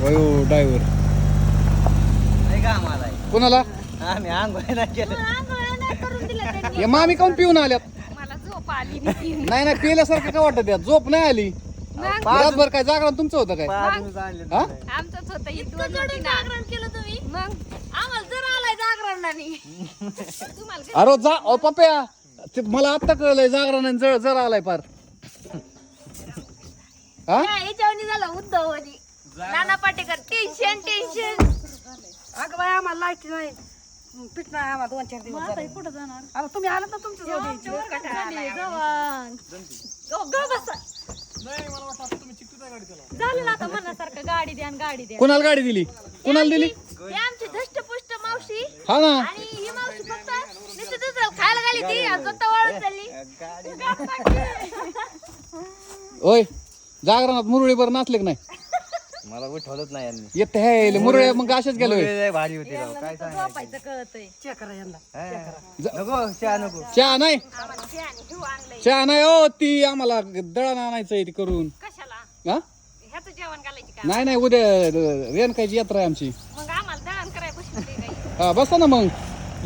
वयो ड्रायव्हर नाही का आम्हाला. कोणाला? आम्ही आंघोळ नाही केलं. करून त्यांनी. हे मामी काऊन पिऊन आल्यात? मला झोप आली नाही. नाही नाही पिल्यासारखं का वाटत यात झोप नाही आली. मग रातभर काय जागरण तुमचं होतं काय? पाच आणले हा? आमचंच होतं ही दोन होती ना. जागरण केलं तुम्ही? मग? आम्हाला जर आलाय तुम्हाला कधी- अरे जा ओ पप्या ते मला आत्ता कळलंय जागरण जळ जर आलाय पार. हा? झालं उद्धव नाना पाटेकर टेन्शन टेन्शन अगं बाय आम्हाला लाइट नाही. पीठ नाही आम्हाला दोन चार दिवस झाले. कुठं जाणार? तुम्ही आलात ना तुमचं जाऊ द्यायचं. जवान गो गो बसा झालं ना आता मनासारखं. गाडी द्या आणि गाडी द्या. कोणाला गाडी दिली? कोणाला दिली? हे आमची धष्टपुष्ट मावशी. हा ना. आणि ही मावशी फक्त नुसतं खायला घाली ती आणि स्वतः वळत चालली. ओय जागरणात मुरळीभर नाचले का नाही? मला उठवलंच नाही यांनी. येत हे मुरळे मग असेच गेलो. लय भारी होती राव. काय सांगायचं? झोपायचं कळतंय. हा. नको चहा नको. चहा नाही? आम्हाला शहाणे घेऊ आणलंय. चहा नाही ओ ती आम्हाला दळण आणायचंय ती करून कशाला? हा? ह्याचं जेवण घालायची का? नाही नाही उद्या रेणकाची यात्रा आहे आमची. मग आम्हाला दळण करायला बसून दे काही हा बसा ना मग.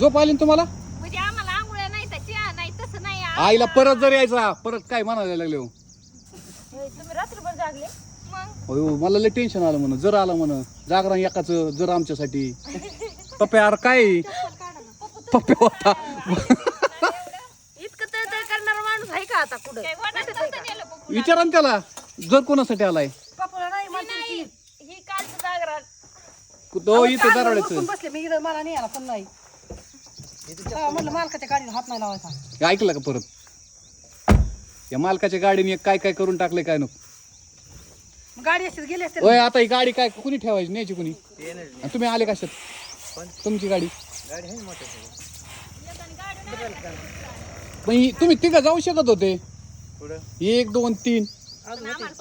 झोप आली ना तुम्हाला? म्हणजे आम्हाला आंघोळ्या नाही तर चहा नाही तसं नाही. आ- आईला परत जर यायचा परत काय म्हणायला लागले हो? होय, तुम्ही रात्रभर जागले? अयो मला लय टेन्शन आलं म्हण. जर आलं म्हण जागरण एकाच जर आमच्यासाठी. पप्या यार काय? पप्या होता. इतकं तर तर करणारा माणूस आहे का आता कुठं? विचारा ना त्याला जर कोणासाठी आलाय. पप्पूला नाही म्हणते नाही. की, ही कालचं जागरण. तो इथे उठून बसले मी मला नाही आला पण नाही. हा, म्हणलं मालकाच्या गाडीला हात नाही लावायचा. ऐकलं का परत? या मालकाच्या गाडीने काय काय करून टाकले काय नको? गाडी असते गेली असते ओय आता ही गाडी काय कुणी ठेवायची? न्यायची कुणी? ते नाही आणि तुम्ही आले कशात तुमची गाडी. गाडी आहे पण ही- तुम्ही तिघं जाऊ शकत होते. पुढं एक दोन तीन.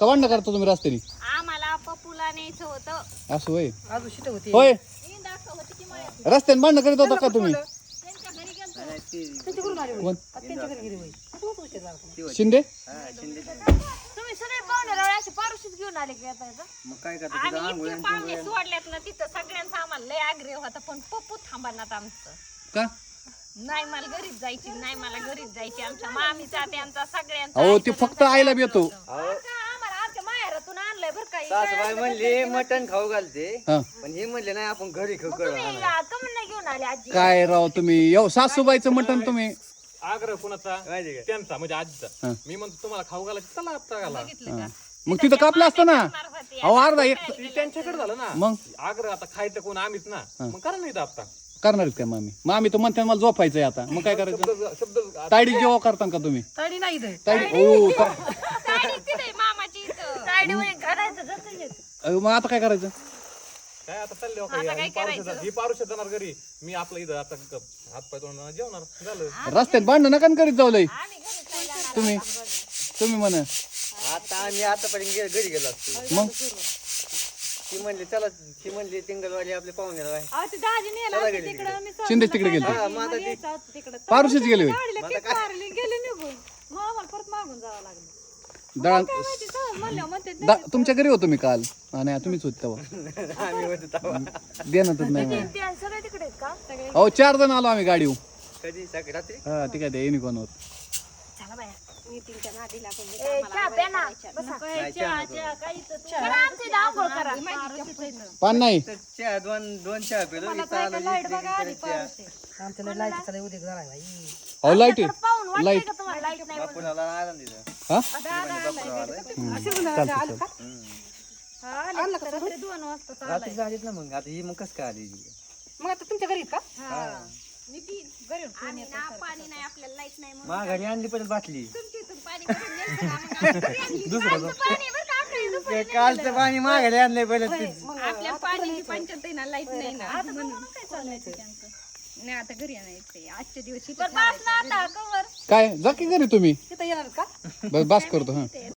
कवांड करता तुम्ही रस्त्याने? आम्हाला पप्पूला न्यायचं होतं. असं होय. अजून शिट होती. होय. ही की. रस्त्याने भांडणं करीत होता का तुम्ही? आली होय. कोण? गेली होय. होती. हा, शिंदे. तुम्ही सगळे पाहुणे रवळे असे पारुशीच घेऊन आले की आता इथं? मग काय करतो? तिथं आम्ही आंघोळ इतके पाहुणे सोडल्यात ना तिथं सगळ्यांचा आम्हाला लय आग्रह होता पण पप्पू थांबणार आमचं. का? नाही मला घरीच जायची नाही मला घरीच जायची. आमच्या मामीचा त्यांचा सगळ्यांचा अहो ते फक्त आईला का? आम्हाला आमच्या माहेरातून आणलंय बरं का सासूबाई म्हणले मटण खाऊ घालते. हा. पण हे म्हणले नाही आपण घरी खाऊ करू तुम्ही कमी नाही घेऊन आले आजी. काय राव तुम्ही? येऊ सासूबाईचं मटण तुम्ही. आग्रह कुणाचा? त्यांचा म्हणजे आजीचा. मी म्हणतो तुम्हाला खाऊ घालायचं चला आता घाला. मग तिथं कापलं असतं ना? अहो अर्धा एक त्यांच्याकडे झालं ना. मग? आग्रह आता खायचं कोण आम्हीच ना. मग करा नाही आता. करणार आहेत काय मामी? मामी तर म्हणते मला झोपायचंय आता. मग काय करायचं? शब्द शब्द तायडी जेव्हा करता का तुम्ही? तळी नाही इथं. तायडी ओ का- साडी तिथे मामाची इथं. साडी म्हणजे घराचं जसं येत अहो, मग आता काय करायचं? काय आता चालले हो काय ही पारुशे ही पारुशे जाणार घरी. मी आपलं इथं आता हात पाय तोंड जेवणार. झालं. रस्त्यात भांडणं नका ना करीत जाऊ लय तुम्ही तुम्ही म्हण. आता आम्ही आतापर्यंत गे- घरी गेलो असतो. मग? ती म्हणली चला ती म्हणली तिंगलवाडी आपल्या पाहुण्याला आहे. अहो ते दाजी नेला चला घरी गेलो. शिंदे तिकडे गेले हा, मग तिकडं. पारुशीच गेले होय. गाडीला किक मारली गेले निघून. मग आम्हाला परत मागून जावं लागलं. दळण दा- तुमच्या घरी होतो मी काल. हा, नाही तुम्हीच होते तेव्हा. आम्ही होतो तेव्हा. देण्यातच नाही मला. ते आणि सगळे तिकडे आहेत का? सगळे? अहो चार जण आलो आम्ही गाडीवर. कधी? सकाळी रात्री? हा ठीक आहे ते युनिकॉर्नवर चला बाया मी तीनच्या नादी लागून चहा प्या ना. बसा. चहा चहा काही तर तू- करा आमची इथं आंघोळ करा. पान नाही. तर चहा दोन दोन चहा पिलो. इथं आलो चहा. आमच्या उद्योग झाला बाई. अहो लाइट आहे. लाइट का तुम्हाला? लाइट नाही बापूला आला तिथं. हा? आणलं का? तुम्ही? दोन वाजता रात्री आलीत ना मग. आता ही मग कसं काय आली? मग आता तुमच्या घरी आहेत का? मी ती घरी आम्ही ना पाणी नाही आपल्याला लाइट नाही म्हणून. माघारी आणली परत बाटली. तुमच्या इथून पाणी भरून नेलं का? मग आम्ही घरी आणली. कालचं पाणी बरं का? आपल्या इथं ते कालचं पाणी माघारी आणलंय ते आपल्या पाण्याची पंचायत आहे ना लाइट नाही ना. म्हणून काय चालायचं त्यांचं? नाही आता घरी आणायचंय. आजच्या दिवशी आता कवर. काय जा की घरी तुम्ही. येणार का? बस बास करतो हा.